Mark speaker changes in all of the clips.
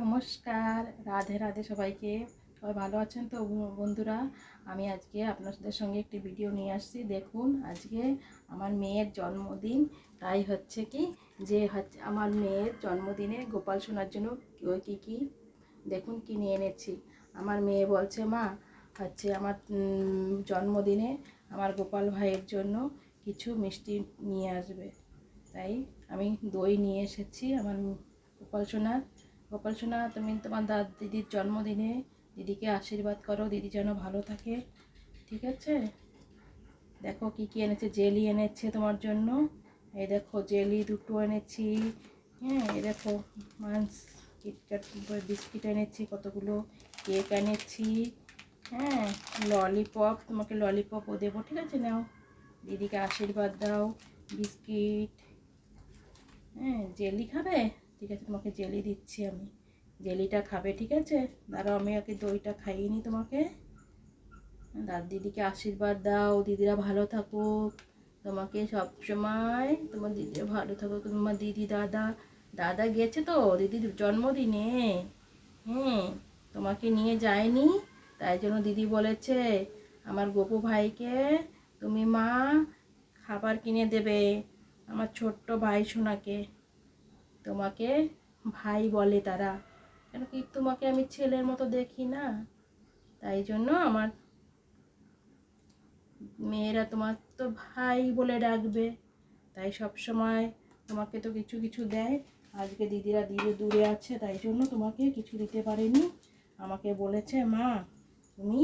Speaker 1: নমস্কার রাধে রাধে সবাইকে সবাই ভালো আছেন তো বন্ধুরা আমি আজকে আপনাদের সঙ্গে একটি ভিডিও নিয়ে আসছি দেখুন আজকে আমার মেয়ের জন্মদিন তাই হচ্ছে কি যে হচ্ছে আমার মেয়ের জন্মদিনে গোপাল শোনার জন্য কী কী দেখুন কি নিয়ে এনেছি আমার মেয়ে বলছে মা হচ্ছে আমার জন্মদিনে আমার গোপাল ভাইয়ের জন্য কিছু মিষ্টি নিয়ে আসবে তাই আমি দই নিয়ে এসেছি আমার গোপাল সোনার গোপাল সোনা তুমি তোমার দাদ দিদির জন্মদিনে দিদিকে আশীর্বাদ করো দিদি যেন ভালো থাকে ঠিক আছে দেখো কি কি এনেছে জেলি এনেছে তোমার জন্য এই দেখো জেলি দুটো এনেছি হ্যাঁ এই দেখো মাংস কিটক্যাট বিস্কিট এনেছি কতগুলো কেক এনেছি হ্যাঁ ললিপপ তোমাকে ললিপপও দেবো ঠিক আছে নাও দিদিকে আশীর্বাদ দাও বিস্কিট হ্যাঁ জেলি খাবে ঠিক আছে তোমাকে জেলি দিচ্ছি আমি জেলিটা খাবে ঠিক আছে দাঁড়াও আমি আগে দইটা খাইয়ে তোমাকে দাদ দিদিকে আশীর্বাদ দাও দিদিরা ভালো থাকুক তোমাকে সব সময় তোমার দিদিরা ভালো থাকুক তোমার দিদি দাদা দাদা গেছে তো দিদির জন্মদিনে হ্যাঁ তোমাকে নিয়ে যায়নি তাই জন্য দিদি বলেছে আমার গোপু ভাইকে তুমি মা খাবার কিনে দেবে আমার ছোট্ট ভাই সোনাকে তোমাকে ভাই বলে তারা কেন কি তোমাকে আমি ছেলের মতো দেখি না তাই জন্য আমার মেয়েরা তোমার তো ভাই বলে ডাকবে তাই সব সময় তোমাকে তো কিছু কিছু দেয় আজকে দিদিরা দূরে দূরে আছে তাই জন্য তোমাকে কিছু দিতে পারেনি আমাকে বলেছে মা তুমি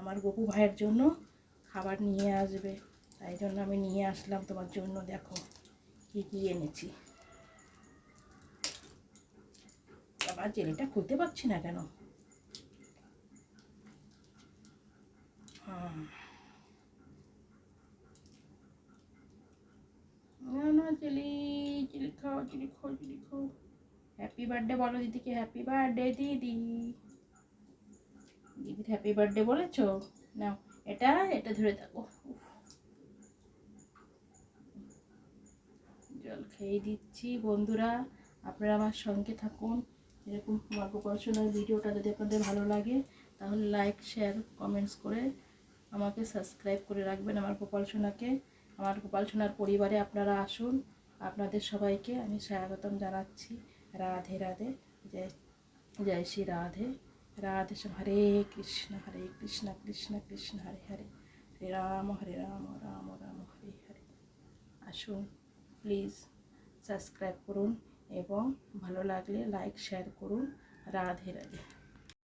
Speaker 1: আমার গপু ভাইয়ের জন্য খাবার নিয়ে আসবে তাই জন্য আমি নিয়ে আসলাম তোমার জন্য দেখো কী কী এনেছি বাবা জেলিটা খুলতে পারছি না কেন হ্যাঁ। না না জেলি জেলি খাও জেলি খাও জেলি খাও হ্যাপি বার্থডে বলো দিদিকে হ্যাপি বার্থডে দিদি দিদি হ্যাপি বার্থডে বলেছো না এটা এটা ধরে থাকো জল খেয়ে দিচ্ছি বন্ধুরা আপনারা আমার সঙ্গে থাকুন এরকম গল্প পড়াশোনার ভিডিওটা যদি আপনাদের ভালো লাগে তাহলে লাইক শেয়ার কমেন্টস করে আমাকে সাবস্ক্রাইব করে রাখবেন আমার গোপাল সোনাকে আমার গোপাল সোনার পরিবারে আপনারা আসুন আপনাদের সবাইকে আমি স্বাগতম জানাচ্ছি রাধে রাধে জয় জয় শ্রী রাধে রাধে হরে কৃষ্ণ হরে কৃষ্ণ কৃষ্ণ কৃষ্ণ হরে হরে হরে রাম হরে রাম রাম রাম হরে হরে আসুন প্লিজ সাবস্ক্রাইব করুন এবং ভালো লাগলে লাইক শেয়ার করুন রাধে রাধে